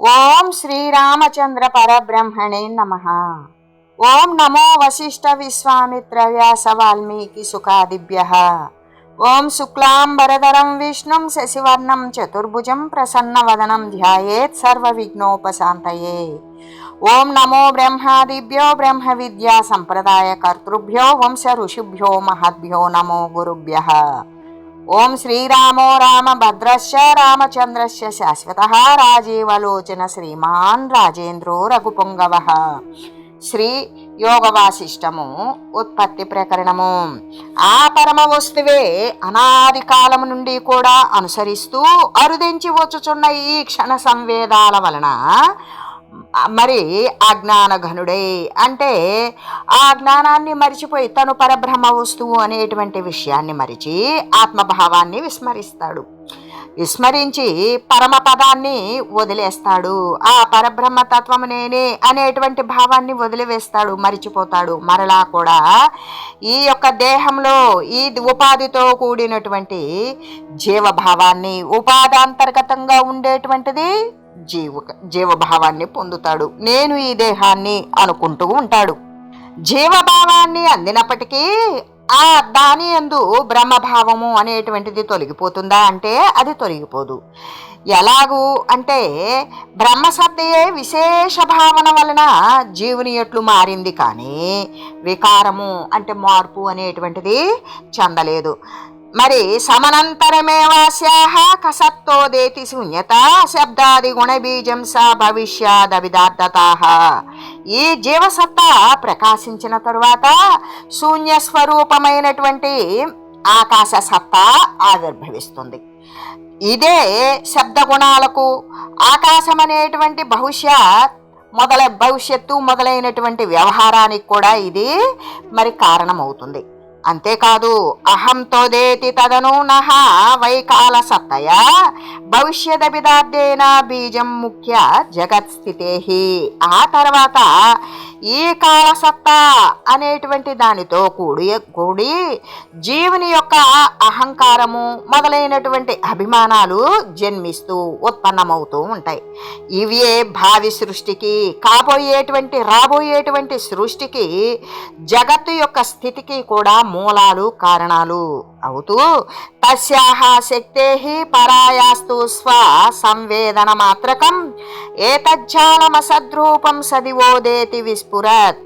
ओम श्री रामचंद्र परब्रह्मणे नमः। ओम नमो वशिष्ठ विश्वामित्र व्यास वाल्मीकि सुखादिभ्य। ओम शुक्लां विष्णु विष्णुं शशिवर्णं प्रसन्न वदनम ध्यायेत् सर्वविघ्नोपशान्तये। ओम नमो ब्रह्मादिभ्यो ब्रह्मविद्यासम्प्रदायकर्तृभ्यो वंश ऋषिभ्यो महद्भ्यो नमो गुरुभ्यः। ఓం శ్రీరామో రామ రామభద్రశ్చ రామచంద్రశ్చ శాశ్వత రాజీవలోచన శ్రీమాన్ రాజేంద్రో రఘుపుంగవ. శ్రీ యోగవాసిష్టము ఉత్పత్తి ప్రకరణము. ఆ పరమ వస్తువే అనాది కాలము నుండి కూడా అనుసరిస్తూ అరుదించి వచ్చుచున్న ఈ క్షణ సంవేదాల వలన మరి అజ్ఞానఘనుడై అంటే ఆ జ్ఞానాన్ని మరిచిపోయి తను పరబ్రహ్మ వస్తువు అనేటువంటి విషయాన్ని మరిచి ఆత్మభావాన్ని విస్మరిస్తాడు. విస్మరించి పరమపదాన్ని వదిలేస్తాడు. ఆ పరబ్రహ్మ తత్వము నేనే అనేటువంటి భావాన్ని వదిలివేస్తాడు మరిచిపోతాడు. మరలా కూడా ఈ యొక్క దేహంలో ఈ ఉపాధితో కూడినటువంటి జీవభావాన్ని ఉపాధాంతర్గతంగా ఉండేటువంటిది జీవ జీవభావాన్ని పొందుతాడు. నేను ఈ దేహాన్ని అనుకుంటూ ఉంటాడు. జీవభావాన్ని అందినప్పటికీ ఆ దాని ఎందు బ్రహ్మభావము అనేటువంటిది తొలగిపోతుందా అంటే అది తొలగిపోదు. ఎలాగూ అంటే బ్రహ్మసత్తయే విశేష భావన వలన జీవుని ఎట్లు మారింది కానీ వికారము అంటే మార్పు అనేటువంటిది చెందలేదు. మరి సమనంతరమేవాస్యాహ కసత్తోదేతి శూన్యత శబ్దాది గుణబీజం స భవిష్యాదవిదార్థతాహ ఈ జీవసత్తా ప్రకాశించిన తరువాత శూన్య స్వరూపమైనటువంటి ఆకాశ సత్తా ఆవిర్భవిస్తుంది. ఇదే శబ్దగుణాలకు ఆకాశం అనేటువంటి భవిష్యత్ మొదల భవిష్యత్తు మొదలైనటువంటి వ్యవహారానికి కూడా ఇది మరి కారణమవుతుంది. అంతేకాదు అహంతోదేతి తదను నహ వైకాల సత్తయ. భవిష్యదభిదార్థేన బీజం ముఖ్య జగత్స్థితే ఆ తర్వాత ఈ కాలసత్తా అనేటువంటి దానితో కూడి కూడి జీవుని యొక్క అహంకారము మొదలైనటువంటి అభిమానాలు జన్మిస్తూ ఉత్పన్నమవుతూ ఉంటాయి. ఇవే భావి సృష్టికి కాబోయేటువంటి రాబోయేటువంటి సృష్టికి జగత్తు యొక్క స్థితికి కూడా మూలాలు కారణాలు. అవుతూ తస్యాహ శక్తే పరాయాస్తు స్వ సంవేదన మాత్రకం. ఏతజ్జాలమసద్రూపం సదివోదేతి విస్ఫురత్.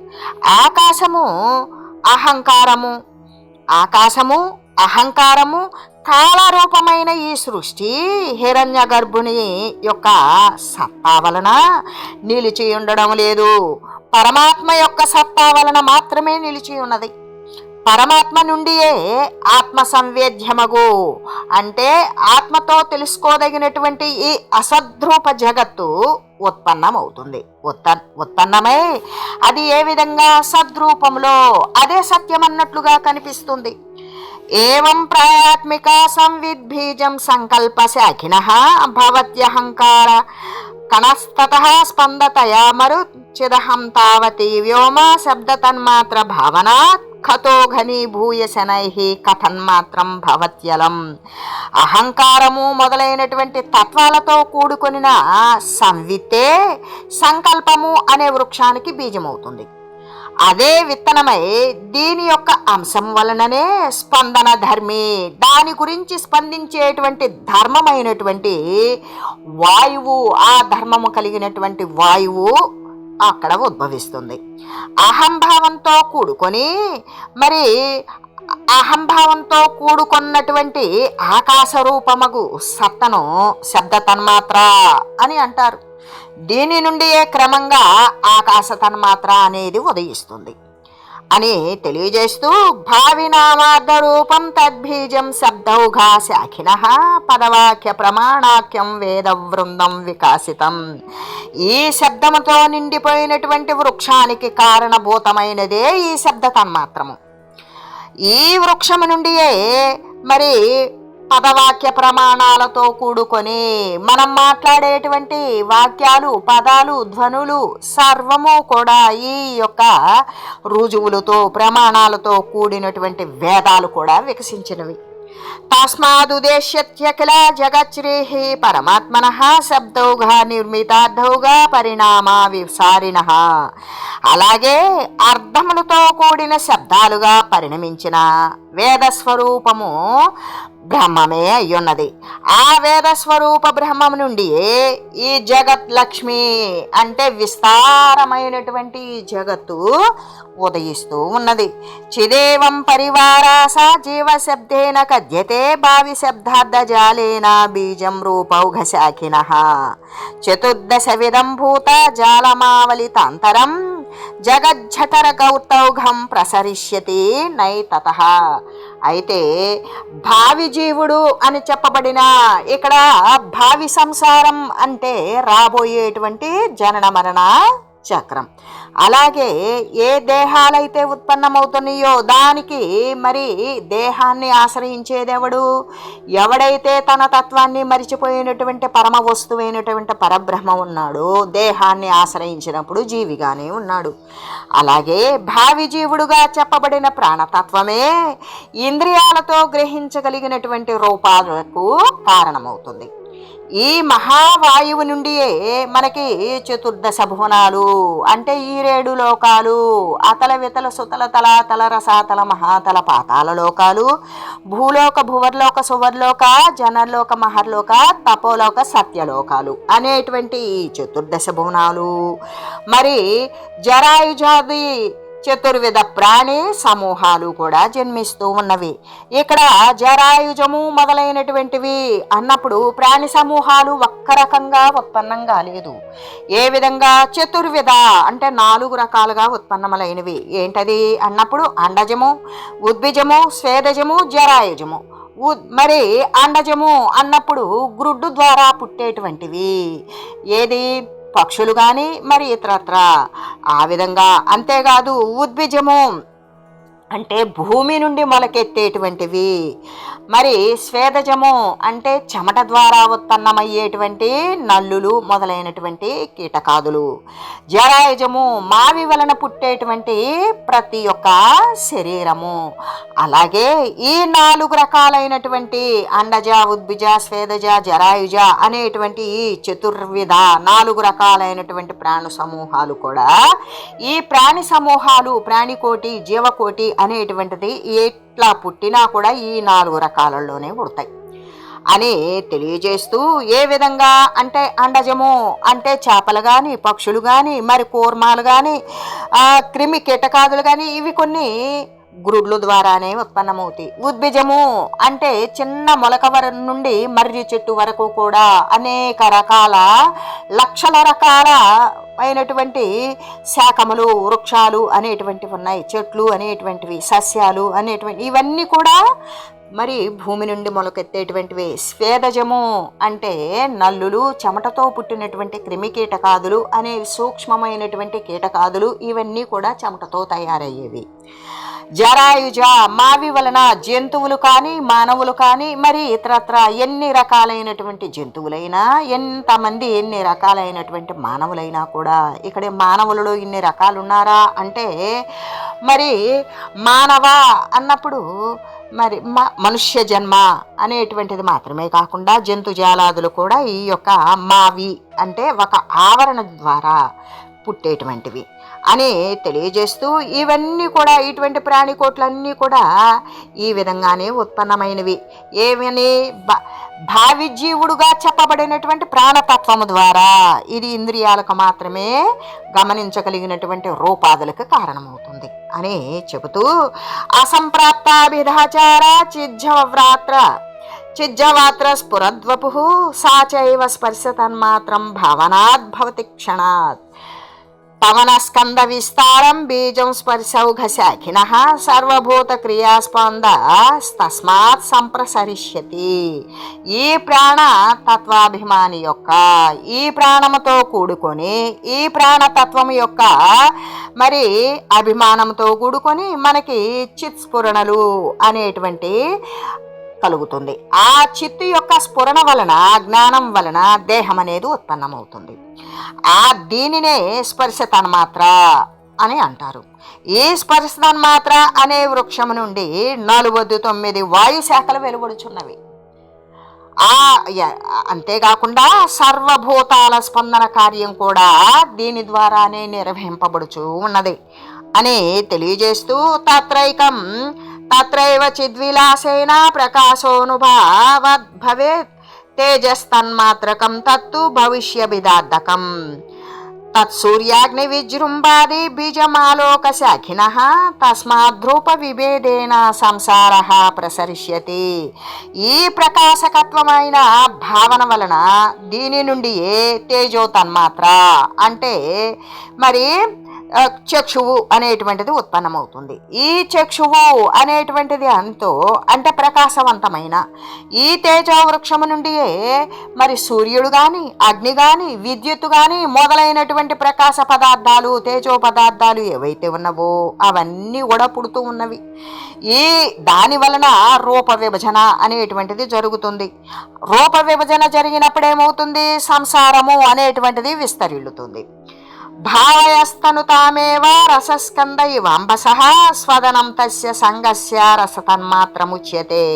ఆకాశము అహంకారము. ఆకాశము అహంకారము కాలరూపమైన ఈ సృష్టి హిరణ్య గర్భుని యొక్క సత్తా వలన నిలిచి ఉండడం లేదు. పరమాత్మ యొక్క సత్తా వలన మాత్రమే నిలిచి ఉన్నది పరమాత్మ నుండియే ఆత్మ సంవేద్యమగు అంటే ఆత్మతో తెలుసుకోదగినటువంటి ఈ అసద్రూప జగత్తు ఉత్పన్నమవుతుంది. ఉత్త ఉత్పన్నమై అది ఏ విధంగా సద్రూపంలో అదే సత్యమన్నట్లుగా కనిపిస్తుంది. ఏం ప్రాయాత్మిక సంవిద్బీజం సంకల్ప శాఖిన భవత్యహంకార కణస్తత స్పందతయా మరుచిదహం తావతి వ్యోమ శబ్దతన్మాత్ర భావనాత్ దుఃఖతో ఘనీభూయ శనై కథన్మాత్రం భవత్యలం. అహంకారము మొదలైనటువంటి తత్వాలతో కూడుకొనిన సంవితే సంకల్పము అనే వృక్షానికి బీజమవుతుంది. అదే విత్తనమై దీని యొక్క అంశం వలననే స్పందన ధర్మి. దాని గురించి స్పందించేటువంటి ధర్మమైనటువంటి వాయువు ఆ ధర్మము కలిగినటువంటి వాయువు అక్కడ ఉద్భవిస్తుంది. అహంభావంతో కూడుకొని మరి అహంభావంతో కూడుకున్నటువంటి ఆకాశ రూపమగు సత్తను శబ్ద తన్మాత్ర అని అంటారు. దీని నుండియే క్రమంగా ఆకాశ తన్మాత్ర అనేది ఉదయిస్తుంది. అని తెలియజేస్తూ భావినామార్థ రూపం తద్బీజం శబ్దౌఘా శాఖిన పదవాక్య ప్రమాణాఖ్యం వేద వృందం వికాసితం. ఈ శబ్దముతో నిండిపోయినటువంటి వృక్షానికి కారణభూతమైనదే ఈ శబ్ద తన్మాత్రము ఈ వృక్షము నుండియే మరి పదవాక్య ప్రమాణాలతో కూడుకొని మనం మాట్లాడేటువంటి వాక్యాలు పదాలు ధ్వనులు సర్వము కూడా ఈ యొక్క రుజువులతో ప్రమాణాలతో కూడినటువంటి వేదాలు కూడా వికసించినవి. తస్మాదుదేశ్యత్యఖిల జగచ్రేః పరమాత్మన శబ్దౌగా నిర్మితార్థౌగా పరిణామ విసారిణ. అలాగే అర్థములతో కూడిన శబ్దాలుగా పరిణమించిన వేదస్వరూపము బ్రహ్మమే అయ్యున్నది. ఆ వేద స్వరూప బ్రహ్మం నుండి ఈ జగత్ లక్ష్మి అంటే విస్తారమైనటువంటి ఈ జగత్తు ఉదయిస్తూ ఉన్నది. చిదేవం పరివారాస జీవ శబ్దేన కథ్యతే భావి శబ్దార్థ జాలేన బీజం రూపౌఘ శాఖిన చతుర్దశ విధం భూత జాలమావలితాంతరం జగజ్జఠర కౌతౌఘం ప్రసరిష్యతి నైతత. అయితే భావి జీవుడు అని చెప్పబడిన ఇక్కడ భావి సంసారం అంటే రాబోయేటువంటి జనన మరణ చక్రం. అలాగే ఏ దేహాలైతే ఉత్పన్నమవుతున్నాయో దానికి మరి దేహాన్ని ఆశ్రయించేదెవడు? ఎవడైతే తన తత్వాన్ని మరిచిపోయినటువంటి పరమ వస్తువైనటువంటి పరబ్రహ్మ ఉన్నాడో దేహాన్ని ఆశ్రయించినప్పుడు జీవిగానే ఉన్నాడు. అలాగే భావి జీవుడుగా చెప్పబడిన ప్రాణతత్వమే ఇంద్రియాలతో గ్రహించగలిగినటువంటి రూపాలకు కారణమవుతుంది. ఈ మహావాయువు నుండియే మనకి చతుర్దశ భువనాలు అంటే ఈ రేడు లోకాలు అతల వితల సుతల తల తల రసాతల మహాతల పాతాల లోకాలు భూలోక భువర్లోక సువర్లోక జనర్లోక మహర్లోక తపోలోక సత్యలోకాలు అనేటువంటి ఈ చతుర్దశ భువనాలు మరి జరాయుజాది చతుర్విధ ప్రాణి సమూహాలు కూడా జన్మిస్తూ ఉన్నవి. ఇక్కడ జరాయుజము మొదలైనటువంటివి అన్నప్పుడు ప్రాణి సమూహాలు ఒక్క రకంగా ఉత్పన్నం కాలేదు ఏ విధంగా? చతుర్విధ అంటే నాలుగు రకాలుగా ఉత్పన్నములైనవి. ఏంటది? అన్నప్పుడు అండజము ఉద్భిజము స్వేదజము జరాయుజము. ఉద్- మరి అండజము అన్నప్పుడు గ్రుడ్డు ద్వారా పుట్టేటువంటివి. ఏది? పక్షులు కానీ మరి ఇతరత్ర. ఆ విధంగా అంతేకాదు ఉద్భిజము. అంటే భూమి నుండి మొలకెత్తేటువంటివి. మరి స్వేదజము అంటే చెమట ద్వారా ఉత్పన్నమయ్యేటువంటి నల్లులు మొదలైనటువంటి కీటకాదులు. జరాయుజము మావి వలన పుట్టేటువంటి ప్రతి ఒక్క శరీరము. అలాగే ఈ నాలుగు రకాలైనటువంటి అండజ ఉద్భిజ స్వేదజ జరాయుజ అనేటువంటి ఈ చతుర్విధ నాలుగు రకాలైనటువంటి ప్రాణు సమూహాలు కూడా. ఈ ప్రాణి సమూహాలు ప్రాణికోటి జీవకోటి అనేటువంటిది ఎట్లా పుట్టినా కూడా ఈ నాలుగు రకాలలోనే పుడతాయి. అని తెలియజేస్తూ ఏ విధంగా అంటే అండజము అంటే చేపలు కానీ పక్షులు కానీ మరి కూర్మాలు కానీ క్రిమి కీటకాదులు కానీ ఇవి కొన్ని గ్రుడ్లు ద్వారానే ఉత్పన్నమవుతాయి. ఉద్భిజము అంటే చిన్న మొలక వర నుండి మర్రి చెట్టు వరకు కూడా అనేక రకాల లక్షల రకాల అయినటువంటి శాఖములు వృక్షాలు అనేటువంటివి ఉన్నాయి. చెట్లు అనేటువంటివి సస్యాలు అనేటువంటి ఇవన్నీ కూడా మరి భూమి నుండి మొలకెత్తేటువంటివి. స్వేదజము అంటే నల్లులు చెమటతో పుట్టినటువంటి క్రిమి కీటకాదులు అనే సూక్ష్మమైనటువంటి కీటకాదులు ఇవన్నీ కూడా చెమటతో తయారయ్యేవి. జరాయుజ మావి వలన జంతువులు కానీ మానవులు కానీ మరి ఇతరత్ర ఎన్ని రకాలైనటువంటి జంతువులైనా ఎంతమంది ఎన్ని రకాలైనటువంటి మానవులైనా కూడా ఇక్కడ మానవులలో ఇన్ని రకాలు ఉన్నారా అంటే మరి మానవ అన్నప్పుడు మరి మనుష్య జన్మ అనేటువంటిది మాత్రమే కాకుండా జంతుజాలాదులు కూడా ఈ యొక్క మావి అంటే ఒక ఆవరణ ద్వారా పుట్టేటువంటివి. అని తెలియజేస్తూ ఇవన్నీ కూడా ఇటువంటి ప్రాణికోట్లన్నీ కూడా ఈ విధంగానే ఉత్పన్నమైనవి. ఏమని? భా భావి జీవుడుగా చెప్పబడినటువంటి ప్రాణతత్వము ద్వారా ఇది ఇంద్రియాలకు మాత్రమే గమనించగలిగినటువంటి రూపాదులకు కారణమవుతుంది అని చెబుతూ అసంప్రాప్తాభిధాచార చిజ్జవ్రాత్ర చిజ్జవాత్ర స్ఫురద్వపు సాచైవ స్పర్శ తన్మాత్రం భావనాద్భవతి క్షణాత్. పవన స్కంద విస్తారం బీజం స్పర్శౌఘ శాఖిన సర్వభూత క్రియాస్పంద తస్మాత్ సంప్రసరిష్యతి ఈ ప్రాణ తత్వాభిమాని యొక్క ఈ ప్రాణముతో కూడుకొని ఈ ప్రాణతత్వం యొక్క మరి అభిమానంతో కూడుకొని మనకి చిత్స్ఫురణలు అనేటువంటి కలుగుతుంది. ఆ చిత్తు యొక్క స్ఫురణ వలన జ్ఞానం వలన దేహం అనేది ఉత్పన్నమవుతుంది. ఆ దీనినే స్పర్శ తన్మాత్ర అని అంటారు. ఈ స్పర్శ తన్మాత్ర అనే వృక్షం నుండి నలువద్దు తొమ్మిది వాయు శాఖలు వెలువడుచున్నవి. ఆ అంతేకాకుండా సర్వభూతాల స్పందన కార్యం కూడా దీని ద్వారానే నిర్వహింపబడుచు ఉన్నది అని తెలియజేస్తూ తాత్రైకం తత్రైవ చిద్విలాసేన ప్రకాశోనుభావద్ భవేత్ తేజస్తన్మాత్రకం తత్తు భవిష్యభిదార్థకం. తత్సూర్యాగ్ని విజృంభాది బీజమాలోక శాఖిన తస్మాద్రూప విభేదేన సంసార ప్రసరిష్యతి. ఈ ప్రకాశకత్వమైన భావన వలన దీని నుండి తేజో తన్మాత్ర అంటే మరి చక్షువు అనేటువంటిది ఉత్పన్నమవుతుంది. ఈ చక్షువు అనేటువంటిది అంతో అంటే ప్రకాశవంతమైన. ఈ తేజవృక్షము వృక్షము నుండి మరి సూర్యుడు కానీ అగ్ని కానీ విద్యుత్తు కానీ మొదలైనటువంటి ప్రకాశ పదార్థాలు తేజో పదార్థాలు ఏవైతే ఉన్నవో అవన్నీ కూడా పుడుతూ ఉన్నవి. ఈ దాని వలన రూప విభజన అనేటువంటిది జరుగుతుంది. రూప విభజన జరిగినప్పుడు ఏమవుతుంది సంసారము అనేటువంటిది విస్తరిల్లుతుంది. భావయస్తను తామేవ రసస్కంద ఇవాంబస స్వదనం తస్య సంగస్య రసతన్మాత్రముచ్యతే.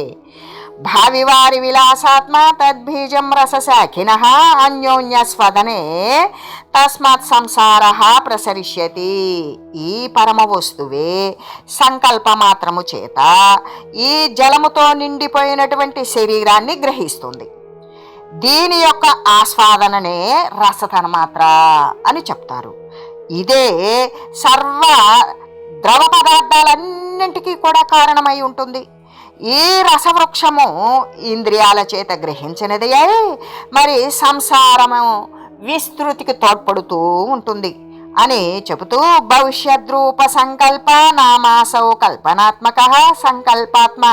భావివారి విలాసాత్మ తద్బీజం రసశాఖిన అన్యోన్య స్వదనే తస్మాత్ సంసార ప్రసరిష్యతి. ఈ పరమ వస్తువే సంకల్పమాత్రము చేత. ఈ జలముతో నిండిపోయినటువంటి శరీరాన్ని గ్రహిస్తుంది. దీని యొక్క ఆస్వాదననే రసతన్మాత్ర అని చెప్తారు. ఇదే సర్వ ద్రవ పదార్థాలన్నింటికీ కూడా కారణమై ఉంటుంది. ఈ రసవృక్షము ఇంద్రియాల చేత గ్రహించినది. అయి మరి సంసారము విస్తృతికి తోడ్పడుతూ ఉంటుంది. అని చెబుతూ భవిష్యద్రూప సంకల్ప నామాసౌ కల్పనాత్మక సంకల్పాత్మ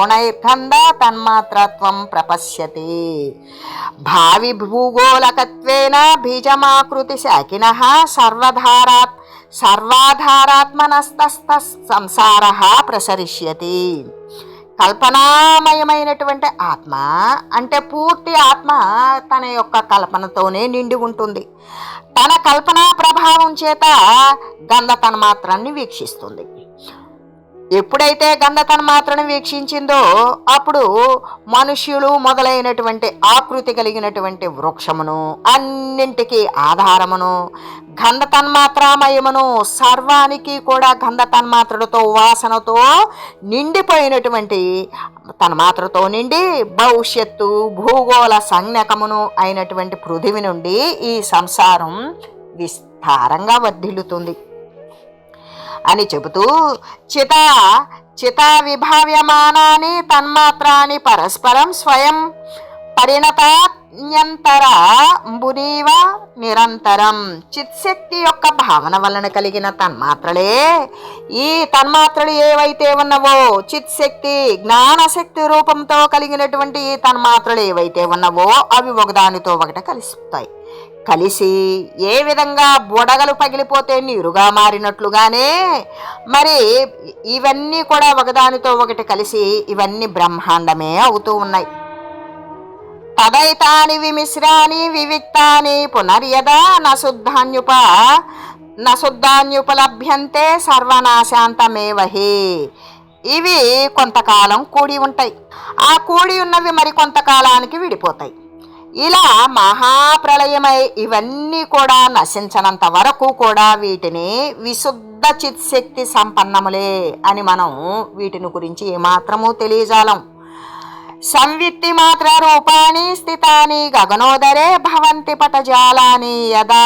గుణైర్గంధ తన్మాత్రత్వం ప్రపశ్యతి. భావి భూగోళకత్వేన బీజమాకృతి శాకిన సర్వధారాత్ సర్వాధారాత్మనస్తస్త సంసార ప్రసరిష్యతి. కల్పనామయమైనటువంటి ఆత్మ అంటే పూర్తి ఆత్మ తన యొక్క కల్పనతోనే నిండి ఉంటుంది. తన కల్పనా ప్రభావం చేత గంధ తన్మాత్రాన్ని వీక్షిస్తుంది. ఎప్పుడైతే గంధ తన్మాత్రను వీక్షించిందో అప్పుడు మనుష్యులు మొదలైనటువంటి ఆకృతి కలిగినటువంటి వృక్షమును అన్నింటికీ ఆధారమును గంధ తన్మాత్రామయమును సర్వానికి కూడా గంధ తన్మాత్రలతో వాసనతో నిండిపోయినటువంటి తన్మాత్రతో నిండి భవిష్యత్తు భూగోళ సంజ్ఞకమును అయినటువంటి పృథివి నుండి ఈ సంసారం విస్తారంగా వర్ధిల్లుతుంది. అని చెబుతూ చిత చిత విభావ్యమానాని తన్మాత్రాని పరస్పరం స్వయం పరిణతాన్యంతర బునీవ నిరంతరం. చిత్శక్తి యొక్క భావన వలన కలిగిన తన్మాత్రలే. ఈ తన్మాత్రలు ఏవైతే ఉన్నవో చిత్శక్తి జ్ఞానశక్తి రూపంతో కలిగినటువంటి ఈ తన్మాత్రలు ఏవైతే ఉన్నవో అవి ఒకదానితో ఒకటి కలుస్తాయి కలిసి ఏ విధంగా బుడగలు పగిలిపోతే నీరుగా మారినట్లుగానే మరి ఇవన్నీ కూడా ఒకదానితో ఒకటి కలిసి ఇవన్నీ బ్రహ్మాండమే అవుతూ ఉన్నాయి. తదైతాని విమిశ్రాని వివిక్తాని పునర్యదా నశుద్ధాన్యుప నశుద్ధాన్యుపలభ్యంతే సర్వనాశాంతమేవహి. ఇవి కొంతకాలం కూడి ఉంటాయి. ఆ కూడి ఉన్నవి మరి కొంతకాలానికి విడిపోతాయి. ఇలా మహాప్రళయమై ఇవన్నీ కూడా నశించనంత వరకు కూడా వీటిని విశుద్ధ చిత్శక్తి సంపన్నములే అని మనం వీటిని గురించి ఏమాత్రము తెలియజాలం. సంవిత్తి మాత్ర రూపాణి స్థితాని గగనోదరే భవంతి పటజాలాని యదా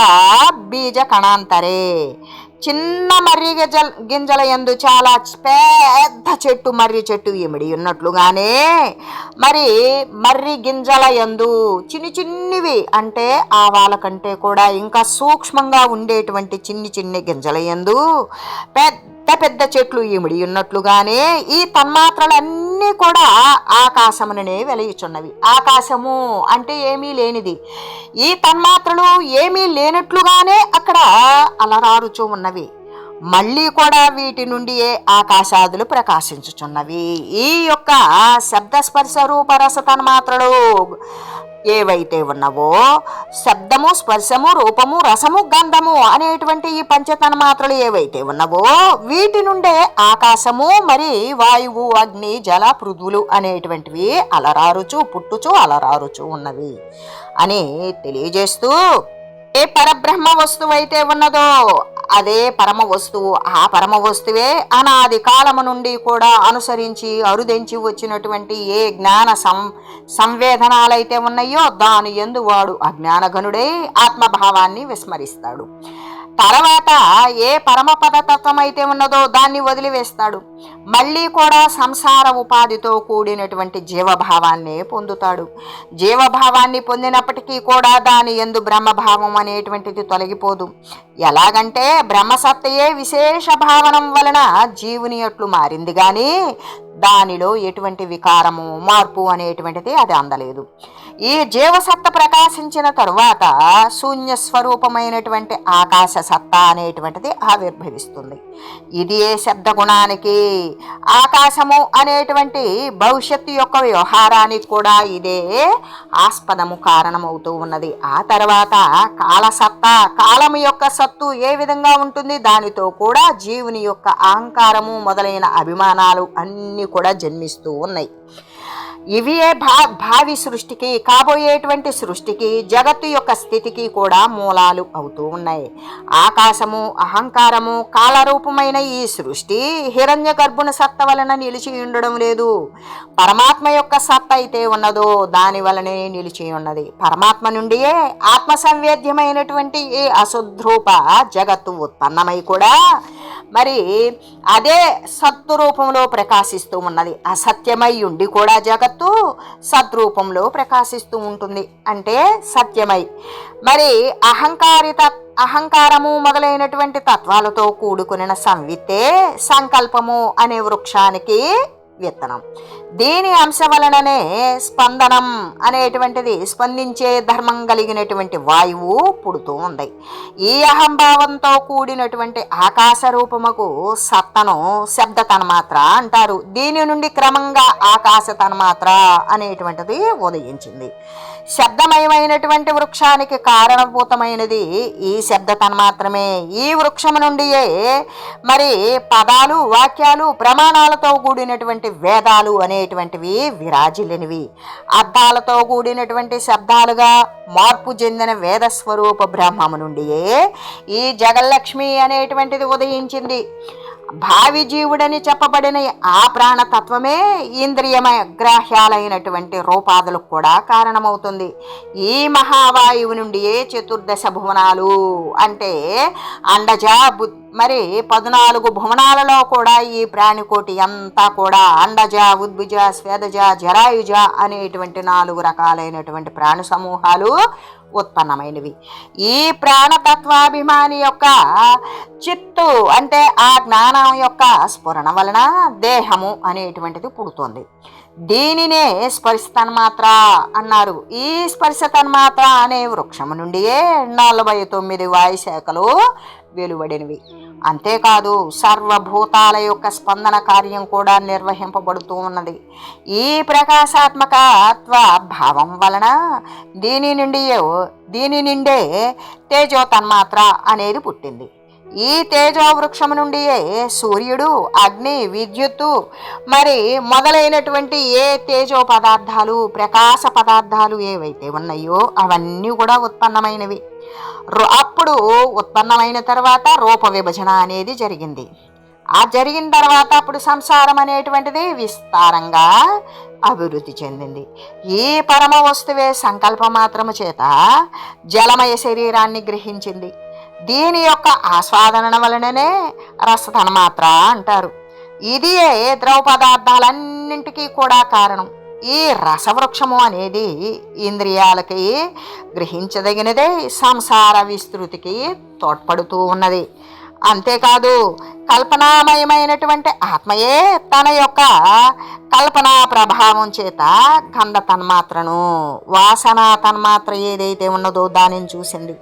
బీజ కణాంతరే చిన్న మర్రి గింజల గింజల ఎందు చాలా పెద్ద చెట్టు మర్రి చెట్టు ఇమిడి ఉన్నట్లుగానే. మరి మర్రి గింజల ఎందు చిన్ని చిన్నివి అంటే ఆవాల కంటే కూడా ఇంకా సూక్ష్మంగా ఉండేటువంటి చిన్ని చిన్ని గింజల ఎందు పెద్ద పెద్ద చెట్లు ఇమిడి ఉన్నట్లుగానే. ఈ తన్మాత్రలన్నీ కూడా ఆకాశముననే వెలయుచున్నవి. ఆకాశము అంటే ఏమీ లేనిది. ఈ తన్మాత్రలు ఏమీ లేనట్లుగానే అక్కడ అలరారుచూ ఉన్నవి. మళ్ళీ కూడా వీటి నుండి ఆకాశాదులు ప్రకాశించుచున్నవి. ఈ యొక్క శబ్దస్పర్శ రూపరస తన్మాత్రలు ఏవైతే ఉన్నవో శబ్దము స్పర్శము రూపము రసము గంధము అనేటువంటి ఈ పంచతన మాత్రలు ఏవైతే ఉన్నవో వీటి నుండే ఆకాశము మరి వాయువు అగ్ని జల పృథులు అనేటువంటివి అలరారుచు పుట్టుచు అలరారుచు ఉన్నవి అని తెలియజేస్తూ ఏ పరబ్రహ్మ వస్తువు అయితే ఉన్నదో అదే పరమ వస్తువు. ఆ పరమ వస్తువే అనాది కాలము నుండి కూడా అనుసరించి అరుదెంచి వచ్చినటువంటి ఏ జ్ఞాన సం సంవేదనాలైతే ఉన్నాయో దాని ఎందు వాడు అజ్ఞానఘనుడే ఆత్మభావాన్ని విస్మరిస్తాడు. తర్వాత ఏ పరమపద తత్వం అయితే ఉన్నదో దాన్ని వదిలివేస్తాడు. మళ్ళీ కూడా సంసార ఉపాధితో కూడినటువంటి జీవభావాన్ని పొందుతాడు. జీవభావాన్ని పొందినప్పటికీ కూడా దాని ఎందు బ్రహ్మభావం అనేటువంటిది తొలగిపోదు. ఎలాగంటే బ్రహ్మసత్తయే విశేష భావనం వలన జీవుని అట్లు మారింది కానీ దానిలో ఎటువంటి వికారము మార్పు అనేటువంటిది అది అందలేదు. ఈ జీవసత్త ప్రకాశించిన తరువాత శూన్య స్వరూపమైనటువంటి ఆకాశ సత్తా అనేటువంటిది ఆవిర్భవిస్తుంది. ఇది ఏ శబ్ద గుణానికి? ఆకాశము అనేటువంటి భవిష్యత్తు యొక్క వ్యవహారానికి కూడా ఇదే ఆస్పదము కారణమవుతూ ఉన్నది. ఆ తర్వాత కాలసత్తా కాలము యొక్క సత్తు ఏ విధంగా ఉంటుంది? దానితో కూడా జీవుని యొక్క అహంకారము మొదలైన అభిమానాలు అన్నీ కూడా జన్మిస్తూ ఉన్నాయి. ఇవియే భా భావి సృష్టికి కాబోయేటువంటి సృష్టికి జగత్తు యొక్క స్థితికి కూడా మూలాలు అవుతూ ఉన్నాయి. ఆకాశము అహంకారము కాలరూపమైన ఈ సృష్టి హిరణ్య గర్భుని సత్త వలన నిలిచి ఉండడం లేదు. పరమాత్మ యొక్క సత్త అయితే ఉన్నదో దాని వలనే నిలిచి ఉన్నది. పరమాత్మ నుండియే ఆత్మ సంవేద్యమైనటువంటి ఈ అశుద్రూప జగత్తు ఉత్పన్నమై కూడా మరి అదే సత్వరూపంలో ప్రకాశిస్తూ ఉన్నది. అసత్యమై ఉండి కూడా జగత్తు సద్రూపంలో ప్రకాశిస్తూ ఉంటుంది. అంటే సత్యమై. మరి అహంకారిత అహంకారము మొదలైనటువంటి తత్వాలతో కూడుకున్న సంవిత్తే సంకల్పము అనే వృక్షానికి విత్తనం. దీని అంశ వలననే స్పందనం అనేటువంటిది స్పందించే ధర్మం కలిగినటువంటి వాయువు పుడుతూ ఉంది. ఈ అహంభావంతో కూడినటువంటి ఆకాశ రూపముకు సత్తను శబ్ద తన్మాత్ర అంటారు. దీని నుండి క్రమంగా ఆకాశ తన్మాత్ర అనేటువంటిది ఉదయించింది. శబ్దమయమైనటువంటి వృక్షానికి కారణభూతమైనది ఈ శబ్ద తన్మాత్రమే ఈ వృక్షము నుండియే మరి పదాలు వాక్యాలు ప్రమాణాలతో కూడినటువంటి వేదాలు అనేటువంటివి విరాజిల్లినవి. అర్థాలతో కూడినటువంటి శబ్దాలుగా మార్పు చెందిన వేద స్వరూప బ్రహ్మము నుండియే ఈ జగల్లక్ష్మి అనేటువంటిది ఉదయించింది. భావి జీవుడని చెప్పబడిన ఆ ప్రాణతత్వమే ఇంద్రియమయ గ్రాహ్యాలైనటువంటి రూపాదులకు కూడా కారణమవుతుంది. ఈ మహావాయువు నుండియే చతుర్దశ భువనాలు అంటే అండజ బుద్ధి మరి పద్నాలుగు భువనాలలో కూడా ఈ ప్రాణికోటి అంతా కూడా అండజ ఉద్భుజ స్వేదజ జరాయుజ అనేటువంటి నాలుగు రకాలైనటువంటి ప్రాణి సమూహాలు ఉత్పన్నమైనవి. ఈ ప్రాణతత్వాభిమాని యొక్క చిత్తు అంటే ఆ జ్ఞానం యొక్క స్ఫురణ వలన దేహము అనేటువంటిది పుడుతుంది. దీనినే స్పర్శ తన్మాత్ర అన్నారు. ఈ స్పర్శ తన్మాత్ర అనే వృక్షము నుండియే నలభై తొమ్మిది వాయుశాఖలు వెలువడినవి. అంతేకాదు సర్వభూతాల యొక్క స్పందన కార్యం కూడా నిర్వహింపబడుతూ ఉన్నది. ఈ ప్రకాశాత్మకత్వ భావం వలన దీని నుండి దీని నుండే తేజో తన్మాత్ర అనేది పుట్టింది. ఈ తేజో వృక్షం నుండియే సూర్యుడు అగ్ని విద్యుత్తు మరి మొదలైనటువంటి ఏ తేజో పదార్థాలు ప్రకాశ పదార్థాలు ఏవైతే ఉన్నాయో అవన్నీ కూడా ఉత్పన్నమైనవి. అప్పుడు ఉత్పన్నమైన తర్వాత రూప విభజన అనేది జరిగింది. ఆ జరిగిన తర్వాత అప్పుడు సంసారం అనేటువంటిది విస్తారంగా అభివృద్ధి చెందింది. ఈ పరమ వస్తువే సంకల్ప మాత్రము చేత జలమయ శరీరాన్ని గ్రహించింది. దీని యొక్క ఆస్వాదన వలననే రసతన్మాత్ర అంటారు. ఇది ద్రవ పదార్థాలన్నింటికీ కూడా కారణం. ఈ రసవృక్షము అనేది ఇంద్రియాలకి గ్రహించదగినదే సంసార విస్తృతికి తోడ్పడుతూ ఉన్నది. అంతేకాదు కల్పనామయమైనటువంటి ఆత్మయే తన యొక్క కల్పనా ప్రభావం చేత గంధ తన్మాత్రను వాసన తన్మాత్ర ఏదైతే ఉన్నదో దానిని చూసింది.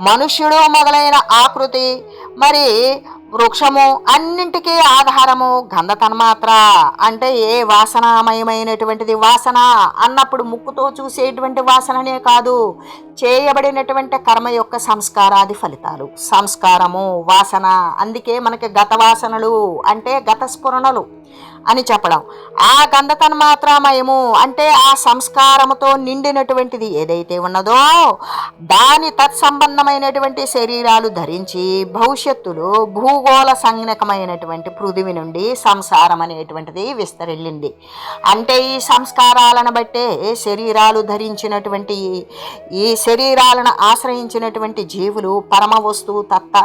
మనుష్యుడు మొదలైన ఆకృతి మరి వృక్షము అన్నింటికీ ఆధారము గంధ తన్మాత్ర అంటే ఏ వాసనామయమైనటువంటిది వాసన? అన్నప్పుడు ముక్కుతో చూసేటువంటి వాసననే కాదు చేయబడినటువంటి కర్మ యొక్క సంస్కారాది ఫలితాలు. సంస్కారము వాసన అందుకే మనకి గత వాసనలు అంటే గత స్ఫురణలు. అని చెప్పడం. ఆ గంధ తన్మాత్రమయము అంటే ఆ సంస్కారముతో నిండినటువంటిది ఏదైతే ఉన్నదో దాని తత్సంబంధమైనటువంటి శరీరాలు ధరించి భవిష్యత్తులో భూగోళ సంజ్ఞకమైనటువంటి పృథివి నుండి సంసారం అనేటువంటిది విస్తరిల్లింది. అంటే ఈ సంస్కారాలను బట్టే శరీరాలు ధరించినటువంటి ఈ శరీరాలను ఆశ్రయించినటువంటి జీవులు పరమ వస్తువు తత్త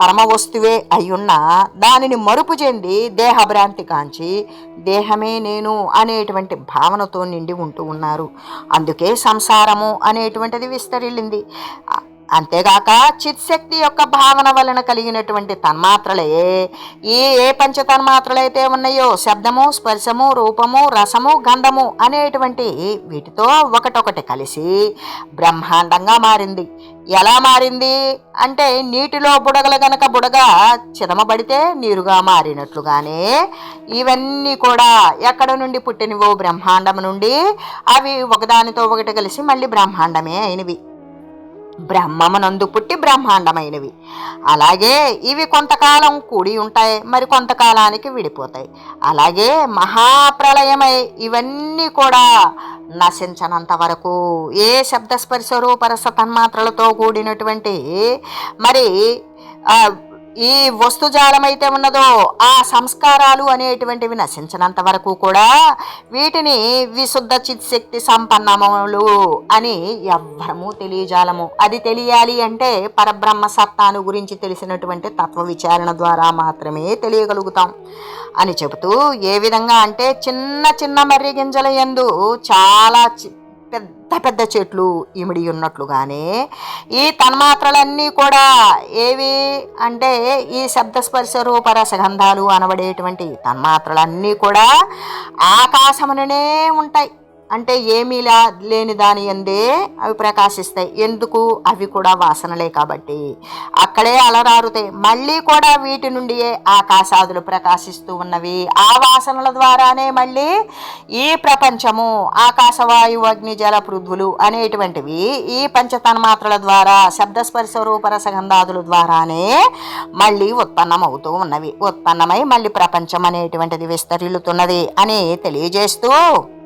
పరమ వస్తువే అయ్యున్న దానిని మరుపు చెంది దేహభ్రాంతి కాంచి దేహమే నేను అనేటువంటి భావనతో నిండి ఉంటూ ఉన్నారు. అందుకే సంసారము అనేటువంటిది విస్తరిల్లింది. అంతేగాక చిత్శక్తి యొక్క భావన వలన కలిగినటువంటి తన్మాత్రలే. ఈ ఏ పంచ తన్మాత్రలైతే ఉన్నాయో శబ్దము స్పర్శము రూపము రసము గంధము అనేటువంటి వీటితో ఒకటొకటి కలిసి బ్రహ్మాండంగా మారింది. ఎలా మారింది? అంటే నీటిలో బుడగలు గనక బుడగ చిదమబడితే నీరుగా మారినట్లుగానే ఇవన్నీ కూడా ఎక్కడ నుండి పుట్టినవో బ్రహ్మాండం నుండి అవి ఒకదానితో ఒకటి కలిసి మళ్ళీ బ్రహ్మాండమే అయినవి. బ్రహ్మమునందు పుట్టి బ్రహ్మాండమైనవి. అలాగే ఇవి కొంతకాలం కూడి ఉంటాయి మరి కొంతకాలానికి విడిపోతాయి. అలాగే మహాప్రళయమై ఇవన్నీ కూడా నశించనంత వరకు ఏ శబ్దస్పర్శ రూపరస తన్మాత్రలతో కూడినటువంటి మరి ఈ వస్తుజాలమైతే ఉన్నదో ఆ సంస్కారాలు అనేటువంటివి నశించినంత వరకు కూడా వీటిని విశుద్ధ చిత్శక్తి సంపన్నములు అని ఎవ్వరము తెలియజాలము. అది తెలియాలి అంటే పరబ్రహ్మ సత్తాను గురించి తెలిసినటువంటి తత్వ విచారణ ద్వారా మాత్రమే తెలియగలుగుతాం. అని చెబుతూ ఏ విధంగా అంటే చిన్న చిన్న మర్రి గింజల యందు చాలా పెద్ద పెద్ద చెట్లు ఇమిడి ఉన్నట్లుగానే ఈ తన్మాత్రలన్నీ కూడా ఏవి అంటే ఈ శబ్దస్పర్శ రూప రసగంధాలు అనబడేటువంటి తన్మాత్రలన్నీ కూడా ఆకాశముననే ఉంటాయి. అంటే ఏమీలా లేని దాని ఎందే అవి ప్రకాశిస్తాయి. ఎందుకు? అవి కూడా వాసనలే కాబట్టి. అక్కడే అలరారుతాయి మళ్ళీ కూడా వీటి నుండియే ఆకాశాదులు ప్రకాశిస్తూ ఉన్నవి. ఆ వాసనల ద్వారానే మళ్ళీ ఈ ప్రపంచము ఆకాశవాయు అగ్ని జల పృథ్వులు అనేటువంటివి ఈ పంచతన్మాత్రల ద్వారా శబ్దస్పర్శ రూపరసగంధాదుల ద్వారానే మళ్ళీ ఉత్పన్నమవుతూ ఉన్నవి. ఉత్పన్నమై మళ్ళీ ప్రపంచం అనేటువంటిది విస్తరిల్లుతున్నది అని తెలియజేస్తూ